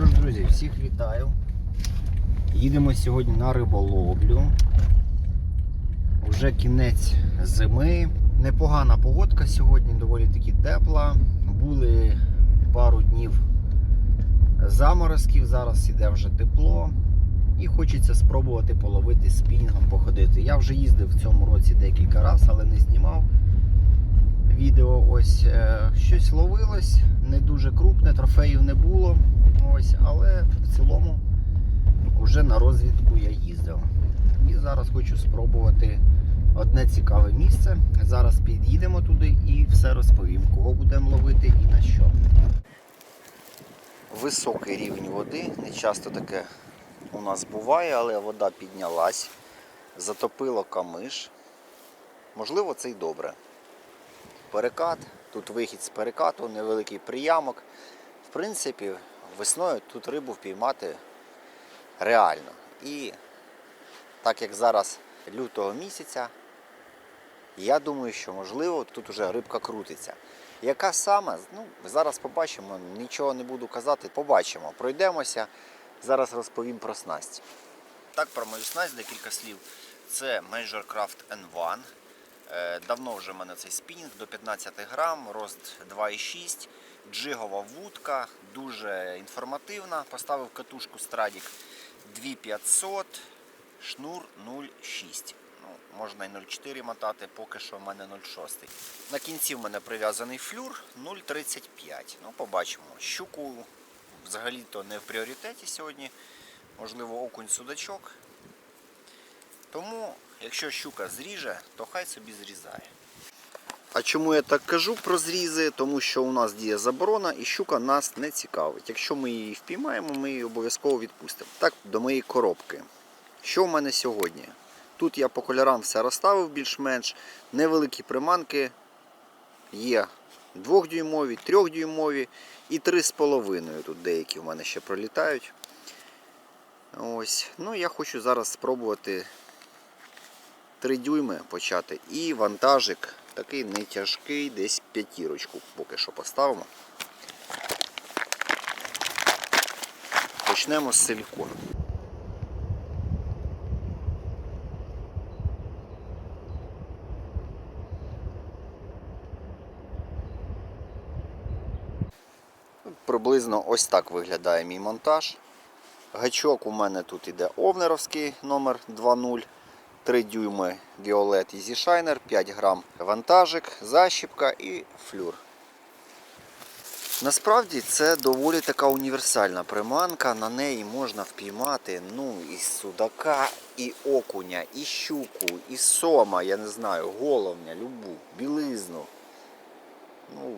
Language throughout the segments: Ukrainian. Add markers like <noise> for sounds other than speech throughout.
Що ж, друзі, всіх вітаю. Їдемо сьогодні на риболовлю. Уже кінець зими. Непогана погодка сьогодні, доволі таки тепла. Були пару днів заморозків, зараз іде вже тепло. І хочеться спробувати половити спінінгом, походити. Я вже їздив в цьому році декілька разів, але не знімав відео. Ось е, щось ловилось, не дуже крупне, трофеїв не було. Ось, але в цілому вже на розвідку я їздив. І зараз хочу спробувати одне цікаве місце. Зараз під'їдемо туди і все розповім, кого будемо ловити і на що. Високий рівень води, не часто таке у нас буває, але вода піднялась, затопило камиш. Можливо, це й добре. Перекат, тут вихід з перекату, невеликий приямок. В принципі, весною тут рибу впіймати реально. І так як зараз лютого місяця, я думаю, що можливо тут вже рибка крутиться. Яка саме? Ну, зараз побачимо, нічого не буду казати, побачимо. Пройдемося. Зараз розповім про снасть. Так, про мою снасть декілька слів. Це Major Craft N1. Е, Давно вже в мене цей спінінг до 15 грам, рост 2,6, джигова вудка, дуже інформативна. Поставив катушку Stradик 2500, шнур 0,6. Ну, можна і 0,4 мотати, поки що в мене 0,6. На кінці в мене прив'язаний флюр 0,35. Ну, побачимо. Щуку взагалі-то не в пріоритеті сьогодні. Можливо, окунь судачок. Тому, якщо щука зріже, то хай собі зрізає. А чому я так кажу про зрізи? Тому що у нас діє заборона і щука нас не цікавить. Якщо ми її впіймаємо, ми її обов'язково відпустимо. Так, до моєї коробки. Що в мене сьогодні? Тут я по кольорам все розставив більш-менш. Невеликі приманки є двохдюймові, трьохдюймові і три з половиною. Тут деякі в мене ще пролітають. Ось. Ну, я хочу зараз спробувати 3 дюйми почати. І вантажик такий не тяжкий, десь п'ятірочку поки що поставимо. Почнемо з силікону. Приблизно ось так виглядає мій монтаж. Гачок у мене тут іде овнеровський номер 2.0. 3 дюйми Violet Easy Shiner, 5 грам вантажик, защіпка і флюр. Насправді це доволі така універсальна приманка, на неї можна впіймати ну, і судака, і окуня, і щуку, і сома, я не знаю, головня, любу, білизну. Ну,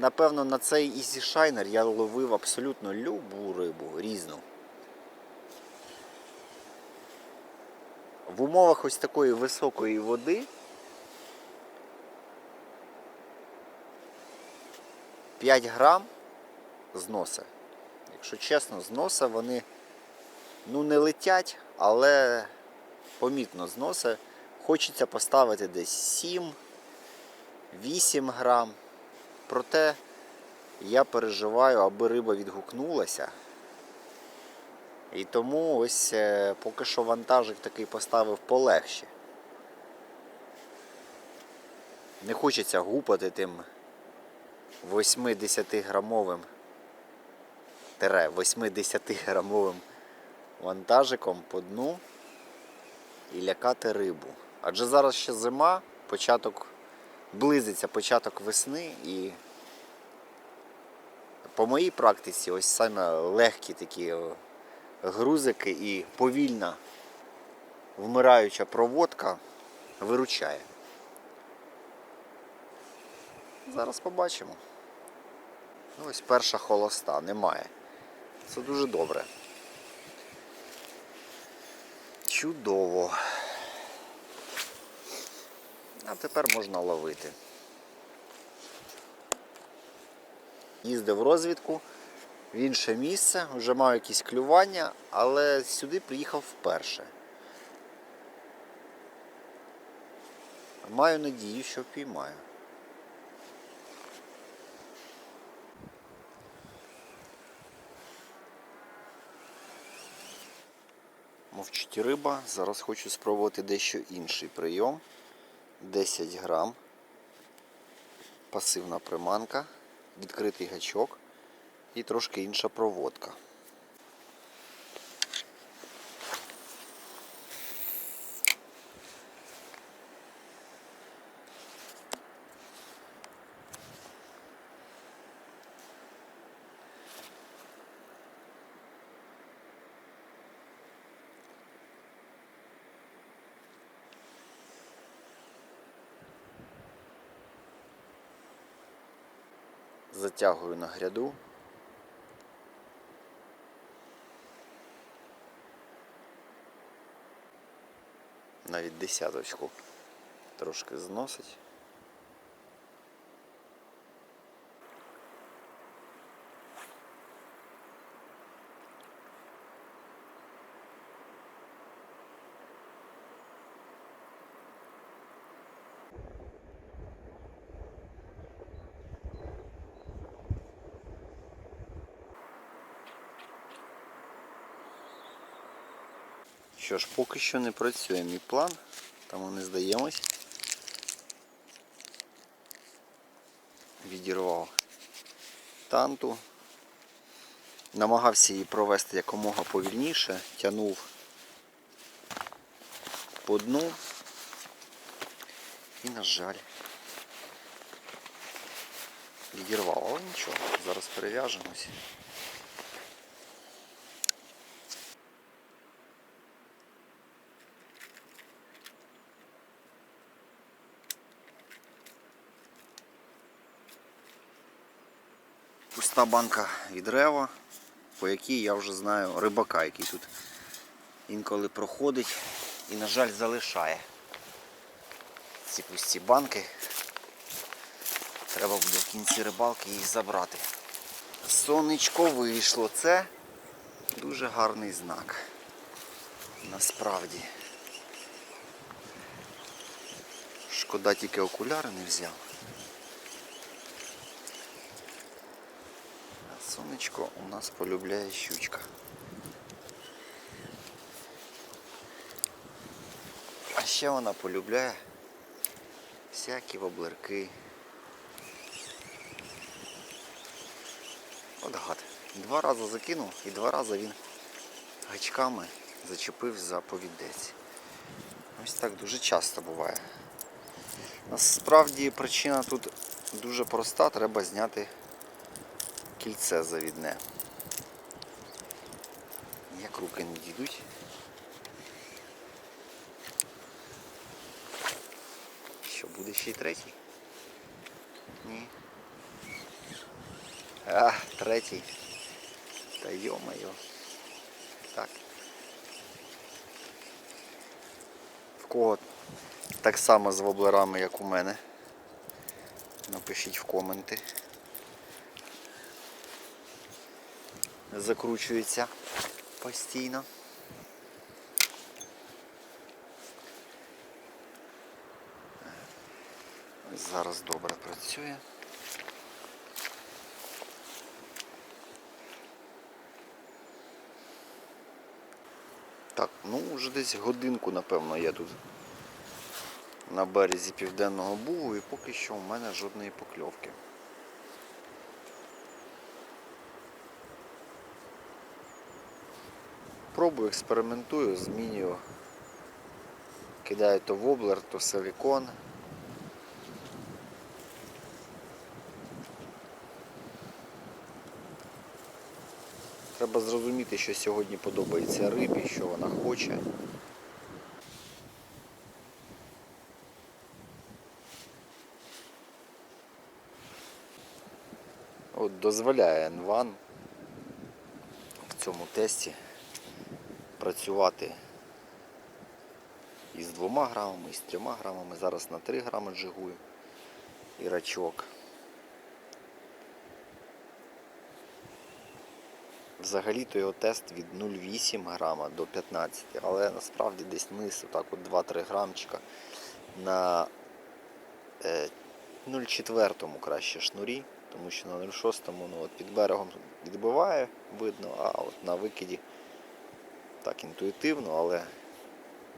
напевно, на цей Easy Shiner я ловив абсолютно любу рибу, різну. В умовах ось такої високої води П'ять грам з носа. Якщо чесно, з носа вони ну, не летять, але помітно з носа. Хочеться поставити десь 7-8 грам. Проте я переживаю, аби риба відгукнулася. І тому ось е, поки що вантажик такий поставив полегше. Не хочеться гупати тим 8-10 грамовим 80 грамовим вантажиком по дну і лякати рибу. Адже зараз ще зима, початок близиться початок весни і по моїй практиці ось саме легкі такі грузики і повільна вмираюча проводка виручає. Зараз побачимо. Ось перша холоста, немає. Це дуже добре. Чудово. А тепер можна ловити. Їздив розвідку в інше місце, вже маю якісь клювання, але сюди приїхав вперше. Маю надію, що впіймаю. Мовчить риба. Зараз хочу спробувати дещо інший прийом. 10 грам. Пасивна приманка, відкритий гачок і трошки інша проводка. Затягую на гряду. Навіть десяточку трошки зносить. Що ж, поки що не працює мій план, тому не здаємось. Відірвав танту. Намагався її провести якомога повільніше, тянув по дну. І, на жаль, відірвав, але нічого, зараз перев'яжемось. Пуста банка від рева, по якій я вже знаю рибака, який тут інколи проходить і, на жаль, залишає ці пусті банки. Треба буде в кінці рибалки їх забрати. Сонечко вийшло. Це дуже гарний знак. Насправді. Шкода тільки окуляри не взяв. А сонечко у нас полюбляє щучка. А ще вона полюбляє всякі воблерки. От гад. Два рази закинув і два рази він гачками зачепив за повідець. Ось так дуже часто буває. Насправді причина тут дуже проста, треба зняти кільце завідне. Як руки не дійдуть. Що буде ще й третій? Ні. А, третій. Та йо-моє. Так. В кого так само з воблерами, як у мене. Напишіть в коменти. Закручується постійно. Зараз добре працює. Так, ну вже десь годинку, напевно, я тут на березі Південного Бугу і поки що у мене жодної покльовки. Пробую, експериментую, змінюю. Кидаю то воблер, то силікон. Треба зрозуміти, що сьогодні подобається рибі, що вона хоче. От дозволяє N1 в цьому тесті працювати із двома грамами, і з трьома грамами. Зараз на 3 грами джигую і рачок. Взагалі-то його тест від 0,8 грама до 15, але насправді десь низ, отак от 2-3 грамчика на е, 0,4 краще шнурі, тому що на 0,6 ну, от під берегом відбиває, видно, а от на викиді так інтуїтивно, але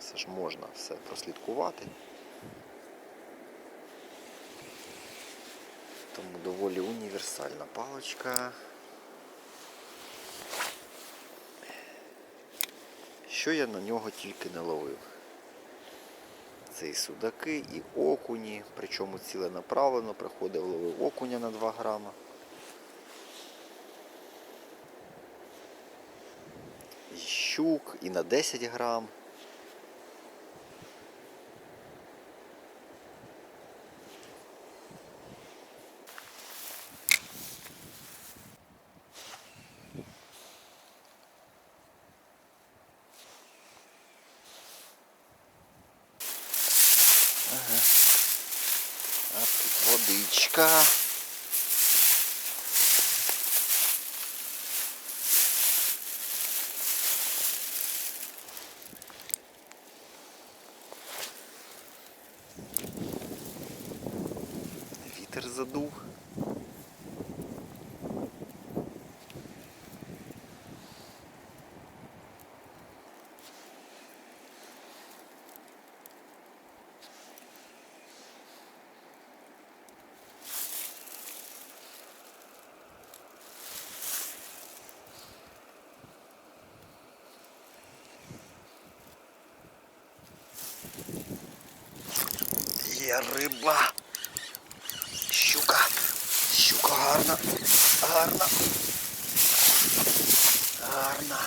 все ж можна все прослідкувати. Тому доволі універсальна паличка. Що я на нього тільки не ловив. Це і судаки, і окуні, причому ціленаправлено приходив, ловив окуня на 2 грама. І щук, і на 10 грам. Ага. А тут водичка. Вітер задув. Є риба. Щука. Щука гарна. Гарна. Гарна.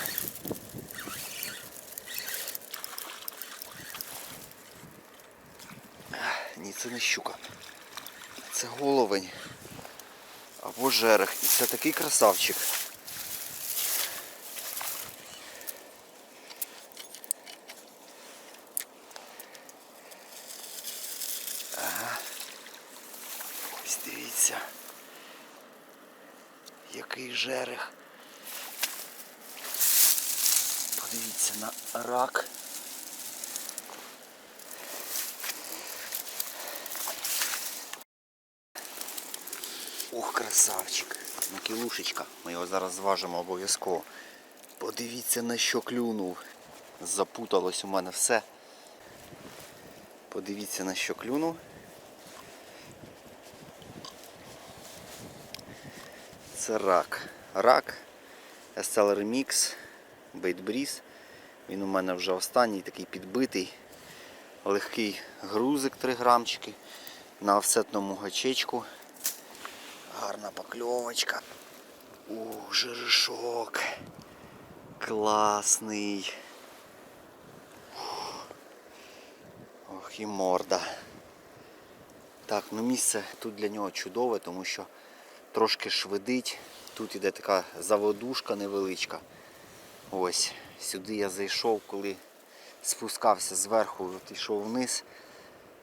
Ні, це не щука. Це головень. Або жерех. І це такий красавчик. Ось дивіться. Який жерех. Подивіться на рак. Ух, красавчик. Макілушечка. Ми його зараз зважимо обов'язково. Подивіться на що клюнув. Запуталось у мене все. Подивіться на що клюнув. Це рак. Рак, SL Remix, Bait Breeze. Він у мене вже останній такий підбитий. Легкий грузик 3 грамчики на офсетному гачечку. Гарна покльовочка. Ух, жерешок. Класний. Ох, і морда. Так, ну місце тут для нього чудове, тому що трошки швидить. Тут іде така заводушка невеличка. Ось, сюди я зайшов, коли спускався зверху, от йшов вниз.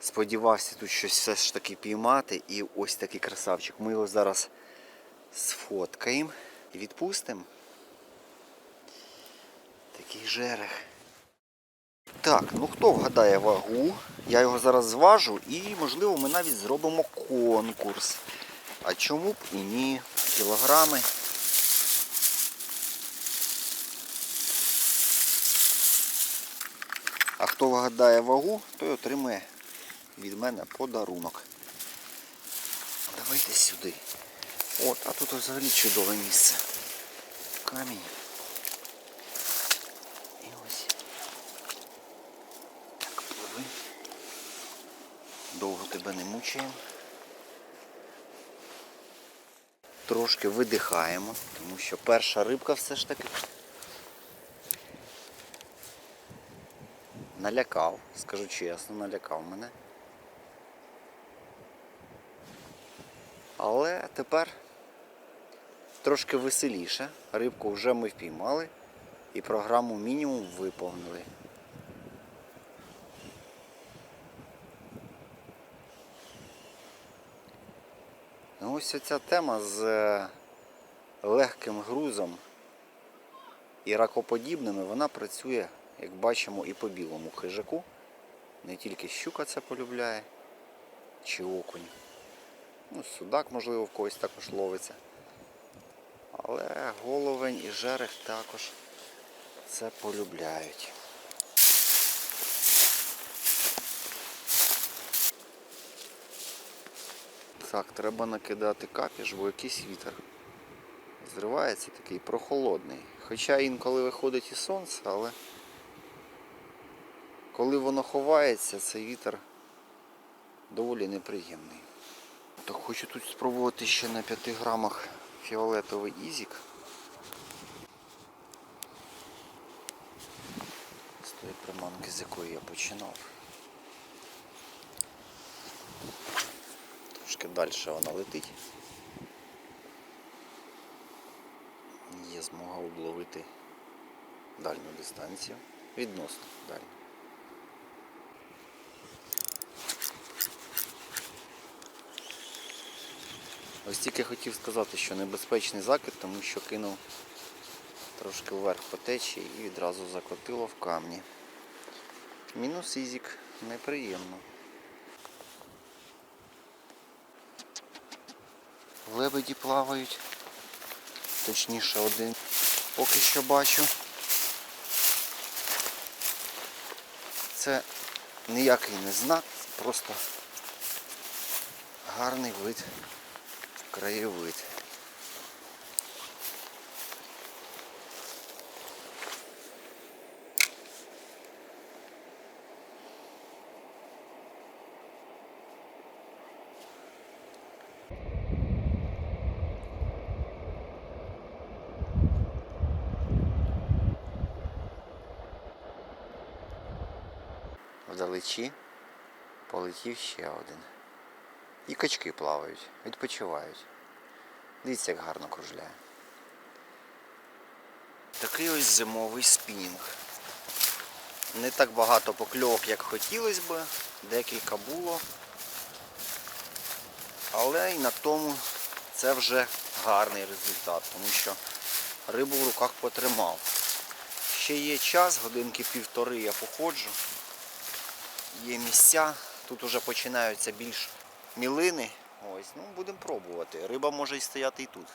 Сподівався тут щось все ж таки піймати. І ось такий красавчик. Ми його зараз сфоткаємо і відпустимо. Такий жерех. Так, ну хто вгадає вагу? Я його зараз зважу і, можливо, ми навіть зробимо конкурс. А чому б і ні? Кілограми. А хто вгадає вагу, той отримує від мене подарунок. Давайте сюди. От, а тут взагалі чудове місце. Камінь. І ось. Так, пливи. Довго тебе не мучаємо. Трошки видихаємо, тому що перша рибка все ж таки налякав, скажу чесно, налякав мене. Але тепер трошки веселіше. Рибку вже ми впіймали і програму мінімум виповнили. Ну, ось ця тема з е, легким грузом і ракоподібними, вона працює, як бачимо, і по білому хижаку. Не тільки щука це полюбляє, чи окунь. Ну, судак, можливо, в когось також ловиться. Але головень і жерех також це полюбляють. Так, треба накидати капіш, бо якийсь вітер. Зривається такий прохолодний. Хоча інколи виходить і сонце, але коли воно ховається, цей вітер доволі неприємний. Так хочу тут спробувати ще на 5 грамах фіолетовий ізік. З тої приманки, з якої я починав. Трошки далі вона летить. Є змога обловити дальню дистанцію. Відносно дальню. Ось тільки хотів сказати, що небезпечний закид, тому що кинув трошки вверх по течії і відразу закотило в камні. Мінус ізік неприємно. Лебеді плавають. Точніше один поки що бачу. Це ніякий не знак, просто гарний вид, краєвид. Вдалечі полетів ще один. І качки плавають, відпочивають. Дивіться, як гарно кружляє. Такий ось зимовий спінінг. Не так багато покльовок, як хотілося би, декілька було. Але і на тому це вже гарний результат, тому що рибу в руках потримав. Ще є час, годинки півтори я походжу. Є місця, тут вже починаються більш мілини. Ось, ну будемо пробувати. Риба може і стояти і тут.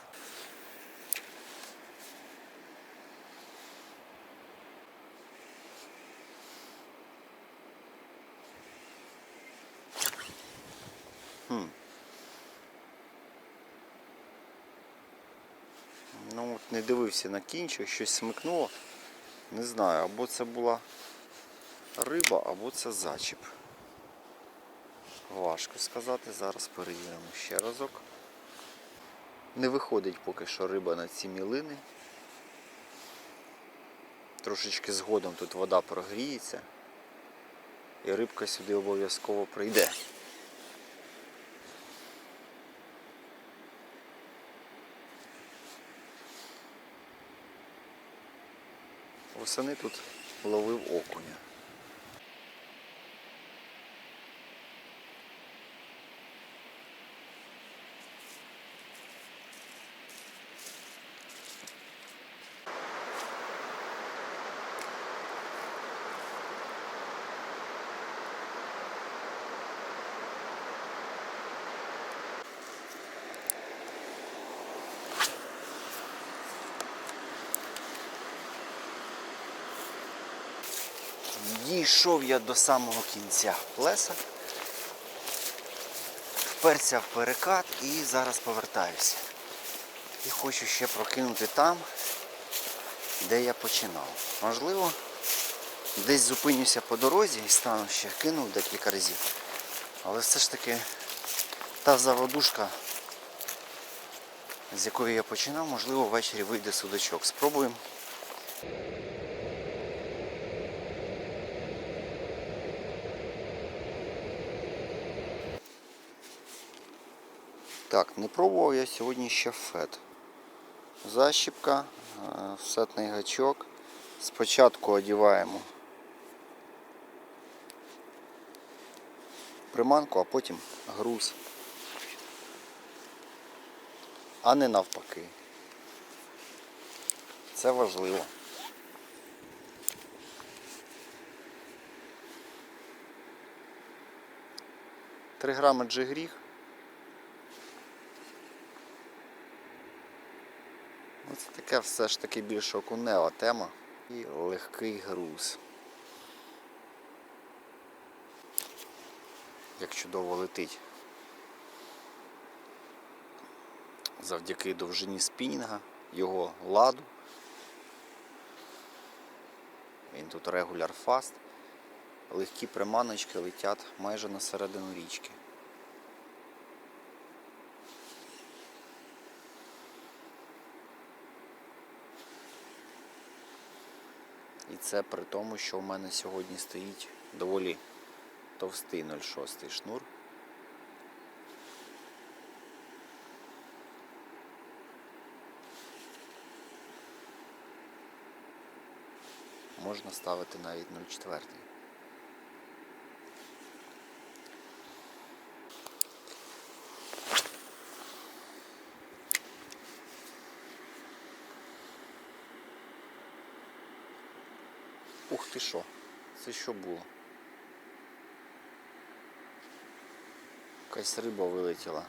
Хм. Ну от не дивився на кінчик, щось смикнуло. Не знаю, або це була риба, або це зачіп. Важко сказати, зараз перевіримо ще разок. Не виходить поки що риба на ці мілини. Трошечки згодом тут вода прогріється. І рибка сюди обов'язково прийде. Восени тут ловив окуня. Дійшов я до самого кінця плеса. Вперся в перекат і зараз повертаюся. І хочу ще прокинути там, де я починав. Можливо, десь зупинюся по дорозі і стану ще кинув декілька разів. Але все ж таки та заводушка, з якої я починав, можливо, ввечері вийде судачок. Спробуємо. Так, не пробував я сьогодні ще фет. Защіпка, е, фсетний гачок. Спочатку одіваємо приманку, а потім груз. А не навпаки. Це важливо. Три грами джигріх. Ну, Це таке все ж таки більш окунева тема. І легкий груз. Як чудово летить. Завдяки довжині спінінга, його ладу. Він тут регуляр фаст. Легкі приманочки летять майже на середину річки. І це при тому, що в мене сьогодні стоїть доволі товстий 0,6 шнур. Можна ставити навіть 0,4. Ух ти що? Це що було? Якась риба вилетіла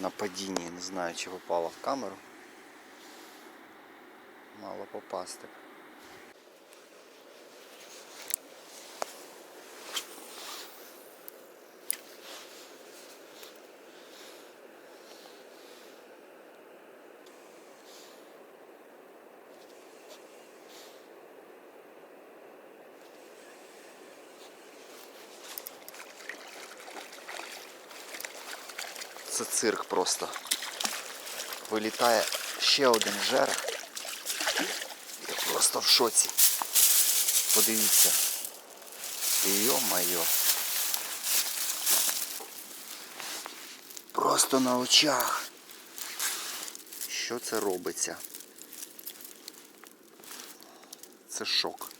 на падінні, не знаю чи попала в камеру. Мало попасти. Це цирк просто. Вилітає ще один жерех. Я просто в шоці. Подивіться. Йо-майо. Просто на очах. Що це робиться? Це шок.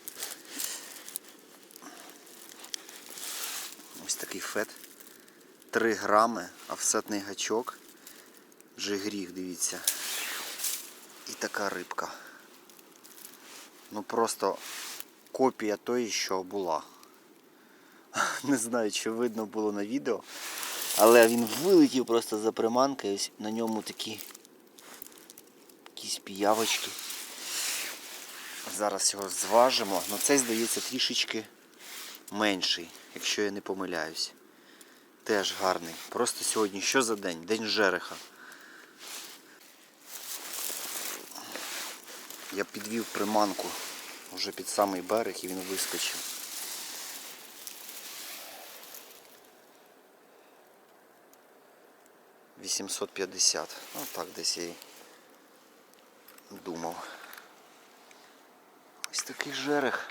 Ось такий фет. 3 грами, офсетний гачок. Вже гріх, дивіться. І така рибка. Ну просто копія тої, що була. <laughs> Не знаю, чи видно було на відео. Але він вилетів просто за приманки, ось на ньому такі якісь піявочки. Зараз його зважимо. Ну цей здається трішечки менший, якщо я не помиляюсь. Теж гарний. Просто сьогодні що за день? День жереха. Я підвів приманку вже під самий берег і він вискочив. Вісімсот п'ятдесят. Ну так десь я і думав. Ось такий жерех.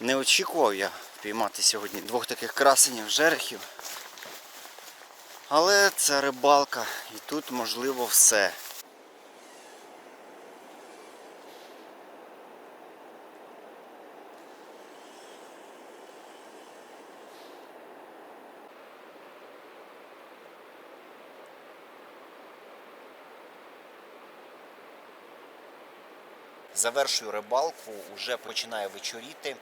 Не очікував я піймати сьогодні двох таких красенів жерехів. Але це рибалка і тут можливо все. Завершую рибалку, вже починає вечоріти.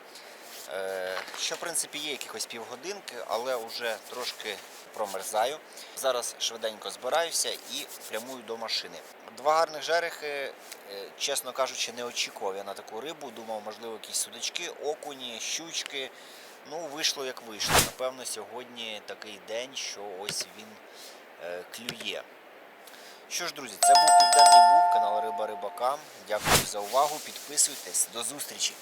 Е, Ще, в принципі, є якихось півгодинки, але вже трошки промерзаю. Зараз швиденько збираюся і прямую до машини. Два гарних жерехи, е, чесно кажучи, не очікував я на таку рибу. Думав, можливо, якісь судачки, окуні, щучки. Ну, вийшло як вийшло. Напевно, сьогодні такий день, що ось він е, клює. Що ж, друзі, це був Південний Буг, канал Риба Рибака. Дякую за увагу. Підписуйтесь. До зустрічі!